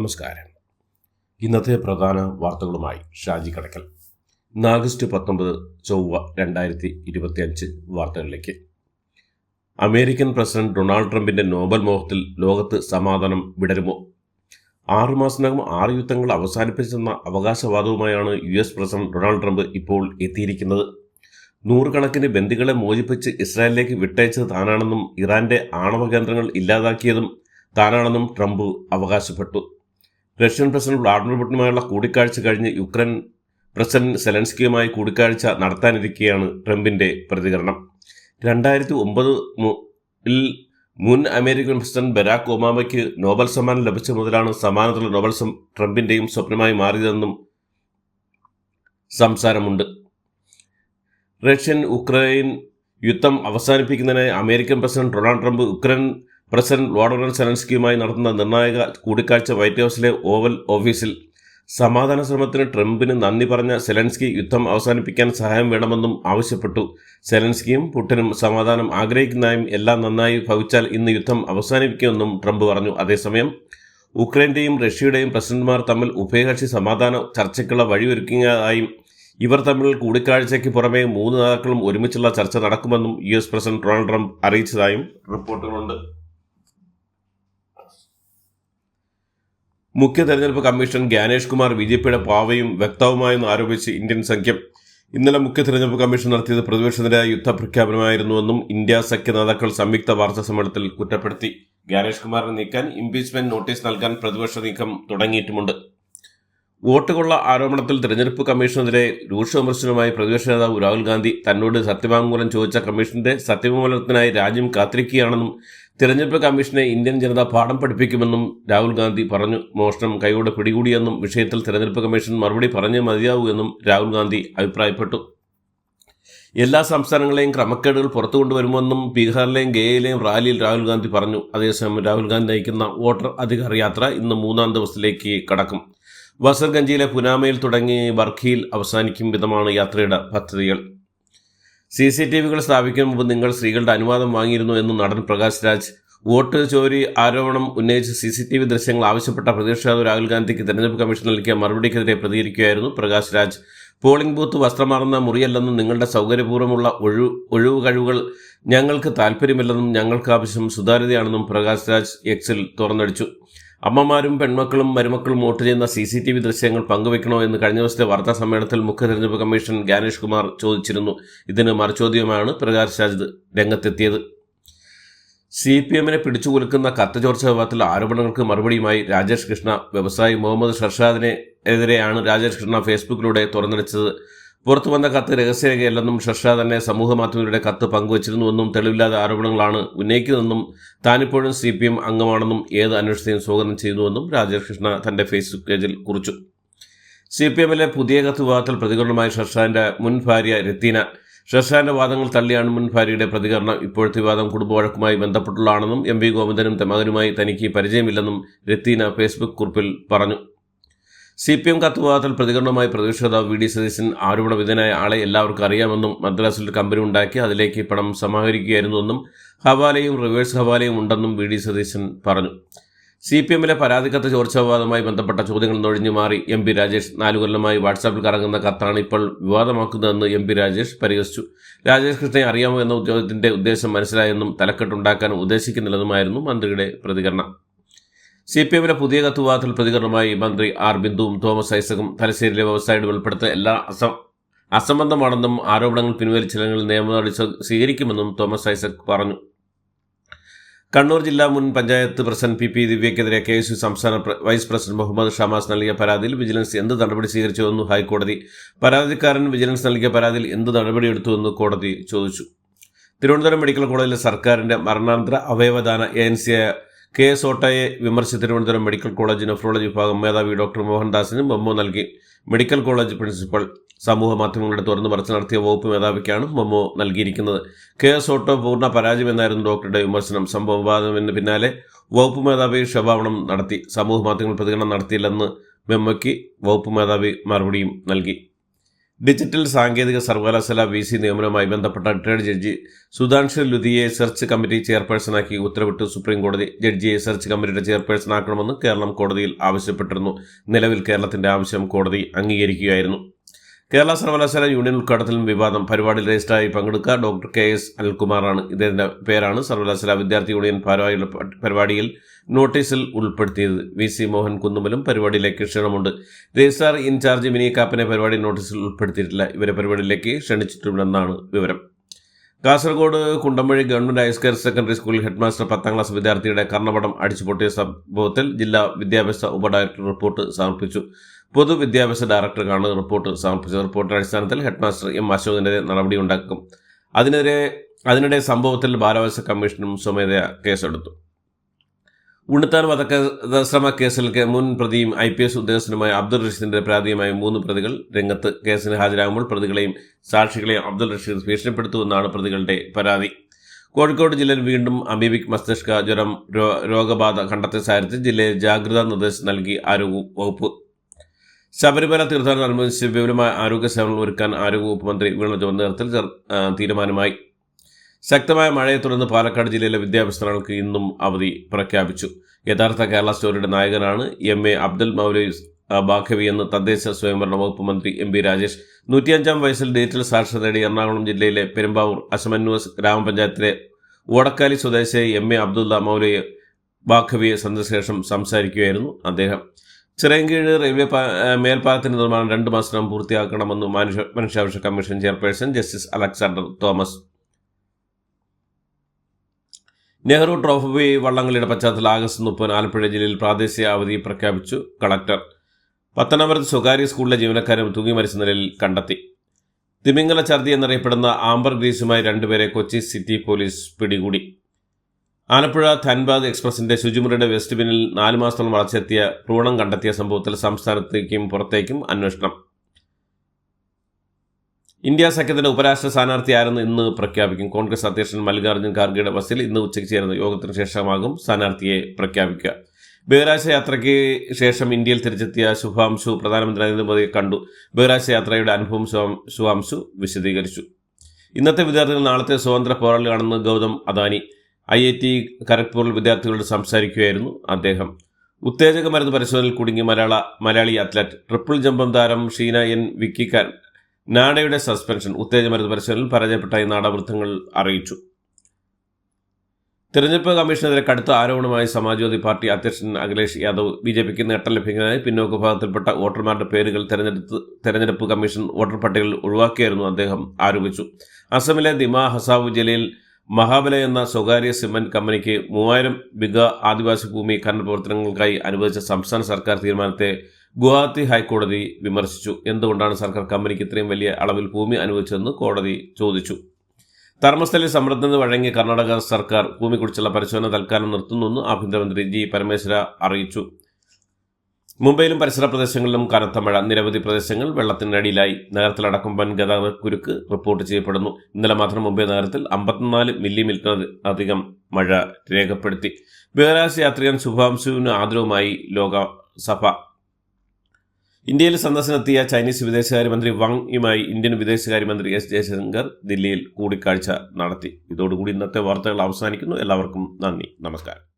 നമസ്കാരം. ഇന്നത്തെ പ്രധാന വാർത്തകളുമായി ഷാജി കടക്കൽ. ഇന്ന് ആഗസ്റ്റ് പത്തൊമ്പത് ചൊവ്വ രണ്ടായിരത്തി ഇരുപത്തിയഞ്ച് വാർത്തകളിലേക്ക്. അമേരിക്കൻ പ്രസിഡന്റ് ഡൊണാൾഡ് ട്രംപിന്റെ നോബൽ മോഹത്തിൽ ലോകത്ത് സമാധാനം വിടരുമോ? ആറുമാസത്തിനകം ആറ് യുദ്ധങ്ങൾ അവസാനിപ്പിച്ചെന്ന അവകാശവാദവുമായാണ് U S president Donald Trump ഇപ്പോൾ എത്തിയിരിക്കുന്നത്. നൂറുകണക്കിന് ബന്ദികളെ മോചിപ്പിച്ച് ഇസ്രായേലിലേക്ക് വിട്ടയച്ചത് താനാണെന്നും ഇറാന്റെ ആണവ കേന്ദ്രങ്ങൾ ഇല്ലാതാക്കിയതും താനാണെന്നും ട്രംപ് അവകാശപ്പെട്ടു. റഷ്യൻ പ്രസിഡന്റ് വ്ളാഡിമിർ പുടിനുമായുള്ള കൂടിക്കാഴ്ച കഴിഞ്ഞ് യുക്രൈൻ പ്രസിഡന്റ് സെലൻസ്കിയുമായി കൂടിക്കാഴ്ച നടത്താനിരിക്കെയാണ് ട്രംപിന്റെ പ്രതികരണം. രണ്ടായിരത്തി ഒമ്പത് മുൻ അമേരിക്കൻ പ്രസിഡന്റ് ബരാക് ഒബാമയ്ക്ക് നോബൽ സമ്മാനം ലഭിച്ച മുതലാണ് സമ്മാനത്തിലുള്ള നോബൽ ട്രംപിന്റെയും സ്വപ്നമായി മാറിയതെന്നും സംസാരമുണ്ട്. റഷ്യൻ ഉക്രൈൻ യുദ്ധം അവസാനിപ്പിക്കുന്നതിനായി American president Donald Trump Ukraine president Vladimir സെലൻസ്കിയുമായി നടത്തുന്ന നിർണായക കൂടിക്കാഴ്ച വൈറ്റ് ഹൗസിലെ ഓവൽ ഓഫീസിൽ സമാധാന ശ്രമത്തിന് ട്രംപിന് നന്ദി പറഞ്ഞ സെലൻസ്കി യുദ്ധം അവസാനിപ്പിക്കാൻ സഹായം വേണമെന്നും ആവശ്യപ്പെട്ടു. സെലൻസ്കിയും പുട്ടിനും സമാധാനം ആഗ്രഹിക്കുന്നതായും എല്ലാം നന്നായി ഭവിച്ചാൽ ഇന്ന് യുദ്ധം അവസാനിപ്പിക്കുമെന്നും ട്രംപ് പറഞ്ഞു. അതേസമയം ഉക്രൈന്റെയും റഷ്യയുടെയും പ്രസിഡന്റുമാർ തമ്മിൽ ഉഭയകക്ഷി സമാധാന ചർച്ചയ്ക്കുള്ള വഴിയൊരുക്കുന്നതായും ഇവർ തമ്മിൽ കൂടിക്കാഴ്ചയ്ക്ക് പുറമെ മൂന്ന് നേതാക്കളും ഒരുമിച്ചുള്ള ചർച്ച നടക്കുമെന്നും U S president Donald Trump അറിയിച്ചതായും റിപ്പോർട്ടുകളുണ്ട്. മുഖ്യ തെരഞ്ഞെടുപ്പ് commission Gyanesh Kumar B J പിയുടെ പാവയും വ്യക്തവുമായെന്ന് ആരോപിച്ച് ഇന്ത്യൻ സഖ്യം ഇന്നലെ മുഖ്യ തെരഞ്ഞെടുപ്പ് കമ്മീഷൻ നടത്തിയത് പ്രതിപക്ഷത്തിന്റെ യുദ്ധപ്രഖ്യാപനമായിരുന്നുവെന്നും ഇന്ത്യ സഖ്യ നേതാക്കൾ സംയുക്ത വാർത്താ സമ്മേളനത്തിൽ കുറ്റപ്പെടുത്തി. ഗ്യാനേഷ് കുമാറിനെ നീക്കാൻ ഇംപീച്ച്മെന്റ് നോട്ടീസ് നൽകാൻ പ്രതിപക്ഷ നീക്കം തുടങ്ങിയിട്ടുമുണ്ട്. വോട്ട് കൊള്ള ആരോപണത്തിൽ തെരഞ്ഞെടുപ്പ് കമ്മീഷനെതിരെ രൂക്ഷ വിമർശനവുമായി പ്രതിപക്ഷ നേതാവ് രാഹുൽ ഗാന്ധി തന്നോട് സത്യവാങ്മൂലം ചോദിച്ച കമ്മീഷന്റെ സത്യവാങ്മൂലത്തിനായി രാജ്യം കാത്തിരിക്കുകയാണെന്നും തിരഞ്ഞെടുപ്പ് കമ്മീഷനെ ഇന്ത്യൻ ജനത പാഠം പഠിപ്പിക്കുമെന്നും രാഹുൽ ഗാന്ധി പറഞ്ഞു. മോഷണം കൈയോടെ പിടികൂടിയെന്നും വിഷയത്തിൽ തിരഞ്ഞെടുപ്പ് കമ്മീഷൻ മറുപടി പറഞ്ഞേ മതിയാവൂ എന്നും രാഹുൽ ഗാന്ധി അഭിപ്രായപ്പെട്ടു. എല്ലാ സംസ്ഥാനങ്ങളെയും ക്രമക്കേടുകൾ പുറത്തു കൊണ്ടുവരുമെന്നും ബീഹാറിലെയും ഗയയിലെയും റാലിയിൽ രാഹുൽ ഗാന്ധി പറഞ്ഞു. അതേസമയം രാഹുൽ ഗാന്ധി നയിക്കുന്ന വോട്ടർ അധികാര യാത്ര ഇന്ന് മൂന്നാം ദിവസത്തിലേക്ക് കടക്കും. വസർഗഞ്ചിയിലെ പുനാമയിൽ തുടങ്ങി ബർഖിയിൽ അവസാനിക്കും വിധമാണ് യാത്രയുടെ പദ്ധതികൾ. സി സി ടി വികൾ സ്ഥാപിക്കും മുമ്പ് നിങ്ങൾ സ്ത്രീകളുടെ അനുവാദം വാങ്ങിയിരുന്നു എന്ന് നടൻ പ്രകാശ് രാജ്. വോട്ട് ചോരി ആരോപണം ഉന്നയിച്ച് സി സി ടി വി ദൃശ്യങ്ങൾ ആവശ്യപ്പെട്ട പ്രതിഷേധ രാഹുൽ ഗാന്ധിക്ക് തെരഞ്ഞെടുപ്പ് കമ്മീഷൻ നൽകിയ മറുപടിക്കെതിരെ പ്രതികരിക്കുകയായിരുന്നു പ്രകാശ് രാജ്. പോളിംഗ് ബൂത്ത് വസ്ത്രമാറുന്ന മുറിയല്ലെന്നും നിങ്ങളുടെ സൗകര്യപൂർവമുള്ള ഒഴിവ് ഒഴിവ് കഴിവുകൾ ഞങ്ങൾക്ക് താല്പര്യമില്ലെന്നും ഞങ്ങൾക്ക് ആവശ്യം സുതാര്യതയാണെന്നും പ്രകാശ് രാജ് എക്സിൽ തുറന്നടിച്ചു. അമ്മമാരും പെൺമക്കളും മരുമക്കളും വോട്ട് ചെയ്യുന്ന സി സി ടി വി ദൃശ്യങ്ങൾ പങ്കുവെക്കണോ എന്ന് കഴിഞ്ഞ ദിവസത്തെ വാർത്താ സമ്മേളനത്തിൽ മുഖ്യ തെരഞ്ഞെടുപ്പ് കമ്മീഷൻ ഗാനേഷ് കുമാർ ചോദിച്ചിരുന്നു. ഇതിന് മറുചോദ്യമാണ് പ്രകാശ് രാജ് രംഗത്തെത്തിയത്. സി പി എമ്മിനെ പിടിച്ചുകുലുക്കുന്ന കത്ത് ചോർച്ച ആരോപണങ്ങൾക്ക് മറുപടിയുമായി രാജേഷ് കൃഷ്ണ. വ്യവസായി മുഹമ്മദ് ഷർഷാദിനെ എതിരെയാണ് രാജേഷ് കൃഷ്ണ ഫേസ്ബുക്കിലൂടെ തുറന്നടിച്ചത്. പുറത്തു വന്ന കത്ത് രഹസ്യരേഖയല്ലെന്നും ഷർഷാ തന്നെ സമൂഹ മാധ്യമങ്ങളുടെ കത്ത് പങ്കുവച്ചിരുന്നുവെന്നും തെളിവില്ലാത്ത ആരോപണങ്ങളാണ് ഉന്നയിക്കുന്നതെന്നും താനിപ്പോഴും സി പി എം അംഗമാണെന്നും ഏത് അന്വേഷണത്തെയും സ്വാഗതം ചെയ്യുന്നുവെന്നും രാജേഷ് കൃഷ്ണ തന്റെ ഫേസ്ബുക്ക് പേജിൽ കുറിച്ചു. സി പി എമ്മിലെ പുതിയ കത്ത് വിവാദത്തിൽ പ്രതികരണമായി ഷർഷാന്റെ മുൻ ഭാര്യ രത്തീന. ഷർഷാന്റെ വാദങ്ങൾ തള്ളിയാണ് മുൻ ഭാര്യയുടെ പ്രതികരണം. ഇപ്പോഴത്തെ വിവാദം കുടുംബവഴക്കുമായി ബന്ധപ്പെട്ടുള്ളതാണെന്നും എം വി ഗോവിന്ദനും മകനുമായി തനിക്ക് പരിചയമില്ലെന്നും രത്തീന ഫേസ്ബുക്ക് കുറിപ്പിൽ പറഞ്ഞു. സി പി എം കത്ത് വിവാദത്തിൽ പ്രതികരണവുമായി പ്രതിപക്ഷ നേതാവ് വി ഡി സതീശൻ ആരോപണ വിധേയനായ ആളെ എല്ലാവർക്കും അറിയാമെന്നും മദ്രാസിൽ കമ്പനി ഉണ്ടാക്കി അതിലേക്ക് പണം സമാഹരിക്കുകയായിരുന്നുവെന്നും ഹവാലയും റിവേഴ്സ് ഹവാലയും ഉണ്ടെന്നും വി ഡി സതീശൻ പറഞ്ഞു. സി പി എമ്മിലെ പരാതിക്കത്ത് ചോർച്ച വിവാദവുമായി ബന്ധപ്പെട്ട ചോദ്യങ്ങൾ നൊഴിഞ്ഞു മാറി എം പി രാജേഷ് നാലു കൊല്ലമായി വാട്സാപ്പിൽ കറങ്ങുന്ന കത്താണ് ഇപ്പോൾ വിവാദമാക്കുന്നതെന്ന് എം പി രാജേഷ് പരിഹസിച്ചു. രാജേഷ് കൃഷ്ണയെ അറിയാമോ എന്ന ഉദ്യോഗത്തിന്റെ ഉദ്ദേശം മനസ്സിലായെന്നും തലക്കെട്ടുണ്ടാക്കാൻ ഉദ്ദേശിക്കുന്നില്ലെന്നുമായിരുന്നു മന്ത്രിയുടെ പ്രതികരണം. സി പി എമ്മിന്റെ പുതിയ കത്തുവാദത്തിൽ പ്രതികരണമായി മന്ത്രി ആർ ബിന്ദുവും തോമസ് ഐസകും തലശ്ശേരിയിലെ വ്യവസായിയുടെ ഉൾപ്പെടുത്ത എല്ലാ അസം അസംബന്ധമാണെന്നും ആരോപണങ്ങൾ പിൻവലിച്ചില്ലെങ്കിൽ നിയമ നടപടി സ്വീകരിക്കുമെന്നും തോമസ് ഐസക് പറഞ്ഞു. കണ്ണൂർ ജില്ലാ മുൻ പഞ്ചായത്ത് പ്രസിഡന്റ് പി പി ദിവ്യക്കെതിരെ കെ എസ് യു സംസ്ഥാന വൈസ് പ്രസിഡന്റ് മുഹമ്മദ് ഷമാസ് നൽകിയ പരാതിയിൽ വിജിലൻസ് എന്ത് നടപടി സ്വീകരിച്ചുവെന്ന് ഹൈക്കോടതി പരാതിക്കാരൻ വിജിലൻസ് നൽകിയ പരാതിയിൽ എന്ത് നടപടിയെടുത്തുവെന്ന് കോടതി ചോദിച്ചു. തിരുവനന്തപുരം മെഡിക്കൽ കോളേജിലെ സർക്കാരിന്റെ മരണാനന്തര അവയവദാന ഏജൻസിയായ കെ എസ് ഓട്ടയെ വിമർശിച്ച് തിരുവനന്തപുരം മെഡിക്കൽ കോളേജ് നെഫ്രോളജി വിഭാഗം മേധാവി ഡോക്ടർ മോഹൻദാസിന് മെമ്മോ നൽകി. മെഡിക്കൽ കോളേജ് പ്രിൻസിപ്പൽ സമൂഹ മാധ്യമങ്ങളുടെ തുറന്നു പറച്ച് നടത്തിയ വകുപ്പ് മേധാവിക്കാണ് മെമ്മോ നൽകിയിരിക്കുന്നത്. കെ എസ് ഓട്ടോ പൂർണ പരാജയമെന്നായിരുന്നു ഡോക്ടറുടെ വിമർശനം. സംഭവ വിവാദത്തിന് പിന്നാലെ വകുപ്പ് മേധാവി ക്ഷമാപണം നടത്തി. സമൂഹ മാധ്യമങ്ങൾ പ്രതികരണം നടത്തിയില്ലെന്ന് മെമ്മയ്ക്ക് വകുപ്പ് മേധാവി മറുപടിയും നൽകി. ഡിജിറ്റൽ സാങ്കേതിക സർവകലാശാല വി സി നിയമനവുമായി ബന്ധപ്പെട്ട റിട്ടയർഡ് ജഡ്ജി സുധാൻഷു ലുധിയെ സെർച്ച് കമ്മിറ്റി ചെയർപേഴ്സണാക്കി ഉത്തരവിട്ട് സുപ്രീം കോടതി ജഡ്ജിയെ സെർച്ച് കമ്മിറ്റിയുടെ ചെയർപേഴ്സണാക്കണമെന്ന് കേരളം കോടതിയിൽ ആവശ്യപ്പെട്ടിരുന്നു. നിലവിൽ കേരളത്തിന്റെ ആവശ്യം കോടതി അംഗീകരിക്കുകയായിരുന്നു. കേരള സർവകലാശാല യൂണിയൻ ഉദ്ഘാടനത്തിലും വിവാദം പരിപാടിയിൽ രജിസ്റ്ററായി പങ്കെടുക്കുക ഡോക്ടർ കെ എസ് അൽകുമാറാണ് ഇദ്ദേഹത്തിന്റെ പേരാണ് സർവകലാശാല വിദ്യാർത്ഥി യൂണിയൻ ഭാരവാഹികളുടെ പരിപാടിയിൽ നോട്ടീസിൽ ഉൾപ്പെടുത്തിയത്. വി സി മോഹൻ കുന്നുമലും പരിപാടിയിലേക്ക് ക്ഷണമുണ്ട്. രജിസ്ട്രാർ ഇൻചാർജ് മിനി കാപ്പനെ പരിപാടി നോട്ടീസിൽ ഉൾപ്പെടുത്തിയിട്ടില്ല. ഇവരെ പരിപാടിയിലേക്ക് ക്ഷണിച്ചിട്ടുണ്ടെന്നാണ് വിവരം. Kasaragod Kundampazhi government higher secondary സ്കൂളിൽ ഹെഡ്മാസ്റ്റർ പത്താം ക്ലാസ് വിദ്യാർത്ഥിയുടെ കർണപടം അടിച്ചുപൊട്ടിയ സംഭവത്തിൽ ജില്ലാ വിദ്യാഭ്യാസ ഉപഡയറക്ടർ റിപ്പോർട്ട് സമർപ്പിച്ചു. പൊതുവിദ്യാഭ്യാസ ഡയറക്ടർക്കാണ് റിപ്പോർട്ട് സമർപ്പിച്ചത് റിപ്പോർട്ടിന്റെ അടിസ്ഥാനത്തിൽ ഹെഡ്മാസ്റ്റർ എം അശോകനെതിരെ നടപടിയുണ്ടാക്കും അതിനെതിരെ അതിനിടെ സംഭവത്തിൽ ബാലാവകാശ കമ്മീഷനും സ്വമേധയാ കേസെടുത്തു. ഉണ്ണിത്താൻ വധശ്രമ കേസിൽ മുൻ പ്രതിയും ഐ പി എസ് ഉദ്യോഗസ്ഥനുമായ അബ്ദുൾ റഷീദിന്റെ പരാതിയുമായി മൂന്ന് പ്രതികൾ രംഗത്ത് കേസിന് ഹാജരാകുമ്പോൾ പ്രതികളെയും സാക്ഷികളെയും അബ്ദുൾ റഷീദ് ഭീഷണിപ്പെടുത്തുമെന്നാണ് പ്രതികളുടെ പരാതി. കോഴിക്കോട് ജില്ലയിൽ വീണ്ടും അമീബിക് മസ്തിഷ്ക ജ്വരം രോഗബാധ കണ്ടെത്തിയ സാഹചര്യത്തിൽ ജില്ലയിൽ ജാഗ്രതാ നിർദ്ദേശം നൽകി ആരോഗ്യ വകുപ്പ് ശബരിമല തീർത്ഥാടനമനുസരിച്ച് വിപുലമായ ആരോഗ്യ സേവനങ്ങൾ ഒരുക്കാൻ ആരോഗ്യവകുപ്പ് മന്ത്രി വീണ ജോർജ് നേതൃത്വത്തിൽ തീരുമാനമായി. ശക്തമായ മഴയെ തുടർന്ന് പാലക്കാട് ജില്ലയിലെ വിദ്യാഭ്യാസ സ്ഥാപനങ്ങൾക്ക് ഇന്നും അവധി പ്രഖ്യാപിച്ചു. യഥാർത്ഥ കേരള സ്റ്റോറിയുടെ നായകനാണ് എം എ അബ്ദുൽ മൗലി ബാഖവി എന്ന് തദ്ദേശ സ്വയംഭരണ വകുപ്പ് മന്ത്രി എം പി രാജേഷ്. നൂറ്റിയഞ്ചാം വയസ്സിൽ ഡിജിറ്റൽ സാക്ഷരത നേടി എറണാകുളം ജില്ലയിലെ പെരുമ്പാവൂർ അശമന്നൂർ ഗ്രാമപഞ്ചായത്തിലെ വടക്കാലി സ്വദേശിയായി എം എ അബ്ദുള്ള മൗലയെ ബാഖവിയെ സന്ദർശിച്ച ശേഷം സംസാരിക്കുകയായിരുന്നു അദ്ദേഹം. ചിറയൻകീഴ് റെയിൽവേ മേൽപ്പാലത്തിന്റെ നിർമ്മാണം രണ്ട് മാസത്തിനകം പൂർത്തിയാക്കണമെന്ന് മനുഷ്യ മനുഷ്യാവകാശ commission chairperson justice Alexander Thomas. Nehru trophy വള്ളംകളിയുടെ പശ്ചാത്തലത്തിൽ ആഗസ്റ്റ് മുപ്പതിന് ആലപ്പുഴ ജില്ലയിൽ പ്രാദേശിക അവധി പ്രഖ്യാപിച്ചു കളക്ടർ. പത്തനാപുരത്ത് സ്വകാര്യ സ്കൂളിലെ ജീവനക്കാരും തൂങ്ങി മരിച്ച നിലയിൽ കണ്ടെത്തി. തിമിംഗല ഛർദി എന്നറിയപ്പെടുന്ന ആംബർ ഗ്രീസുമായി രണ്ടുപേരെ കൊച്ചി സിറ്റി പോലീസ് പിടികൂടി. ആലപ്പുഴ ധൻബാദ് എക്സ്പ്രസിന്റെ ശുചിമുറിയുടെ വെസ്റ്റ് ബിന്നിൽ നാല് മാസത്തോളം വളച്ചെത്തിയ ഭ്രൂണം കണ്ടെത്തിയ സംഭവത്തിൽ സംസ്ഥാനത്തേക്കും പുറത്തേക്കും അന്വേഷണം. ഇന്ത്യ സഖ്യത്തിന്റെ ഉപരാഷ്ട്ര സ്ഥാനാർത്ഥി ആരെന്ന് ഇന്ന് പ്രഖ്യാപിക്കും. കോൺഗ്രസ് അധ്യക്ഷൻ മല്ലികാർജുൻ ഖാർഗെയുടെ ബസ്സിൽ ഇന്ന് ഉച്ചയ്ക്ക് ചേരുന്ന യോഗത്തിന് ശേഷമാകും സ്ഥാനാർത്ഥിയെ പ്രഖ്യാപിക്കുക. ബഹിരാശ യാത്രയ്ക്ക് ശേഷം ഇന്ത്യയിൽ തിരിച്ചെത്തിയ ശുഭാംശു പ്രധാനമന്ത്രി നരേന്ദ്രമോദിയെ കണ്ടു. ബഹിരാശ യാത്രയുടെ അനുഭവം ശുഭാംശു വിശദീകരിച്ചു. ഇന്നത്തെ വിദ്യാർത്ഥികൾ നാളത്തെ സ്വതന്ത്ര പോരാളികളാണെന്ന് Gautam Adani. I I T ഖരഗ്പൂരിൽ വിദ്യാർത്ഥികളോട് സംസാരിക്കുകയായിരുന്നു അദ്ദേഹം. ഉത്തേജക മരുന്ന് പരിശോധനയിൽ കുടുങ്ങി മലയാള മലയാളി അത്ലറ്റ് ട്രിപ്പിൾ ജമ്പം താരം ഷീന എൻ വിക്കിക്കാൻ നാടയുടെ സസ്പെൻഷൻ ഉത്തേജക മരുന്ന് പരിശോധനയിൽ പരാജയപ്പെട്ടായി നാടവൃത്തങ്ങൾ അറിയിച്ചു. തെരഞ്ഞെടുപ്പ് കമ്മീഷനെതിരെ കടുത്ത ആരോപണമായി സമാജ്വാദി പാർട്ടി അധ്യക്ഷൻ അഖിലേഷ് യാദവ് ബി ജെ പിക്ക് നേട്ടം ലഭിക്കുന്നതിനായി പിന്നോക്ക വിഭാഗത്തിൽപ്പെട്ട വോട്ടർമാരുടെ പേരുകൾ തെരഞ്ഞെടുപ്പ് തെരഞ്ഞെടുപ്പ് കമ്മീഷൻ വോട്ടർ പട്ടികയിൽ ഒഴിവാക്കിയായിരുന്നു അദ്ദേഹം ആരോപിച്ചു. അസമിലെ ദിമാ ഹസാവ് ജില്ലയിൽ മഹാബല എന്ന സ്വകാര്യ സിമന്റ് കമ്പനിക്ക് മൂവായിരം ബിഗ ആദിവാസി ഭൂമി ഖനന പ്രവർത്തനങ്ങൾക്കായി അനുവദിച്ച സംസ്ഥാന സർക്കാർ തീരുമാനത്തെ ഗുവാഹത്തി ഹൈക്കോടതി വിമർശിച്ചു. എന്തുകൊണ്ടാണ് സർക്കാർ കമ്പനിക്ക് ഇത്രയും വലിയ അളവിൽ ഭൂമി അനുവദിച്ചതെന്ന് കോടതി ചോദിച്ചു. ധർമ്മസ്ഥലി സമ്മർദ്ദത്തിന് വഴങ്ങിയ കർണാടക സർക്കാർ ഭൂമി കുറിച്ചുള്ള പരിശോധന തൽക്കാലം നിർത്തുന്നുവെന്ന് ആഭ്യന്തരമന്ത്രി ജി പരമേശ്വര അറിയിച്ചു. മുംബൈയിലും പരിസര പ്രദേശങ്ങളിലും കനത്ത മഴ. നിരവധി പ്രദേശങ്ങൾ വെള്ളത്തിനടിയിലായി നഗരത്തിലടക്കം വൻ ഗതാഗത കുരുക്ക് റിപ്പോർട്ട് ചെയ്യപ്പെടുന്നു. ഇന്നലെ മാത്രം മുംബൈ നഗരത്തിൽ അമ്പത്തിനാല് മില്ലിമീറ്റർ അധികം മഴ രേഖപ്പെടുത്തി. ബഹിരാശ യാത്രികൻ ശുഭാംശുവിന് ആദരവുമായി ലോകസഭ. ഇന്ത്യയിൽ സന്ദർശനത്തിയ ചൈനീസ് വിദേശകാര്യമന്ത്രി വാങ്യുമായി ഇന്ത്യൻ വിദേശകാര്യമന്ത്രി എസ് ജയശങ്കർ ദില്ലിയിൽ കൂടിക്കാഴ്ച നടത്തി. ഇതോടുകൂടി ഇന്നത്തെ വാർത്തകൾ അവസാനിക്കുന്നു. എല്ലാവർക്കും നന്ദി. നമസ്കാരം.